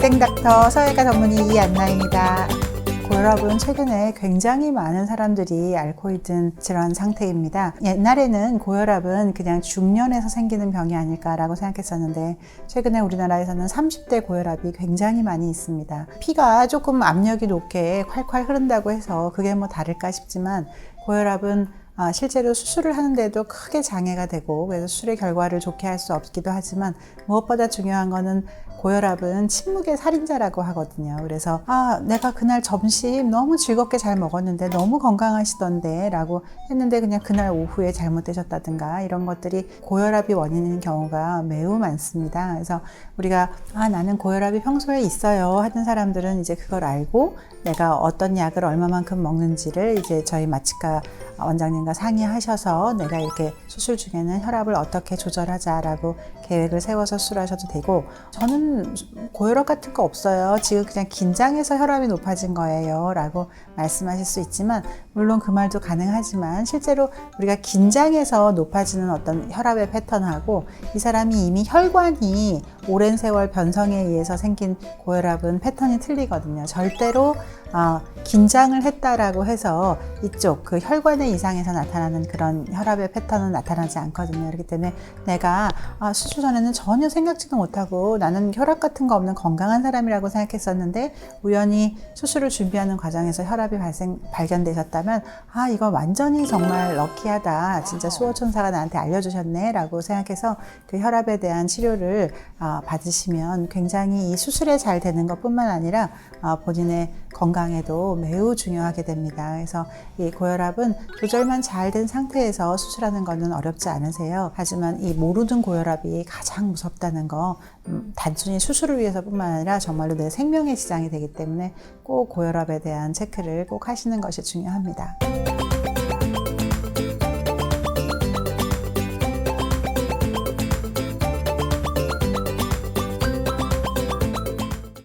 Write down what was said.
생 서해가 전문의 이안나입니다. 고혈압은 최근에 굉장히 많은 사람들이 앓고 있는 질환 상태입니다. 옛날에는 고혈압은 그냥 중년에서 생기는 병이 아닐까라고 생각했었는데 최근에 우리나라에서는 30대 고혈압이 굉장히 많이 있습니다. 피가 조금 압력이 높게 콸콸 흐른다고 해서 그게 뭐 다를까 싶지만 고혈압은 아, 실제로 수술을 하는데도 크게 장애가 되고 그래서 수술의 결과를 좋게 할 수 없기도 하지만 무엇보다 중요한 거는 고혈압은 침묵의 살인자라고 하거든요. 그래서 아 내가 그날 점심 너무 즐겁게 잘 먹었는데 너무 건강하시던데 라고 했는데 그냥 그날 오후에 잘못되셨다든가 이런 것들이 고혈압이 원인인 경우가 매우 많습니다. 그래서 우리가 아 나는 고혈압이 평소에 있어요 하는 사람들은 이제 그걸 알고 내가 어떤 약을 얼마만큼 먹는지를 이제 저희 마취과 원장님과 상의하셔서 내가 이렇게 수술 중에는 혈압을 어떻게 조절하자라고 계획을 세워서 수술하셔도 되고 저는 고혈압 같은 거 없어요. 지금 그냥 긴장해서 혈압이 높아진 거예요. 라고 말씀하실 수 있지만 물론 그 말도 가능하지만 실제로 우리가 긴장해서 높아지는 어떤 혈압의 패턴하고 이 사람이 이미 혈관이 오랜 세월 변성에 의해서 생긴 고혈압은 패턴이 틀리거든요. 절대로 아, 긴장을 했다라고 해서 이쪽 그 혈관의 이상에서 나타나는 그런 혈압의 패턴은 나타나지 않거든요. 그렇기 때문에 내가 아, 수술 전에는 전혀 생각지도 못하고 나는 혈압 같은 거 없는 건강한 사람이라고 생각했었는데 우연히 수술을 준비하는 과정에서 혈압이 발생 발견되셨다면 아 이거 완전히 정말 럭키하다. 진짜 수호천사가 나한테 알려주셨네라고 생각해서 그 혈압에 대한 치료를 아, 받으시면 굉장히 이 수술에 잘 되는 것뿐만 아니라 아, 본인의 건강에도 매우 중요하게 됩니다. 그래서 이 고혈압은 조절만 잘 된 상태에서 수술하는 것은 어렵지 않으세요. 하지만 이 모르는 고혈압이 가장 무섭다는 거 음, 단순히 수술을 위해서뿐만 아니라 정말로 내 생명의 지장이 되기 때문에 꼭 고혈압에 대한 체크를 꼭 하시는 것이 중요합니다.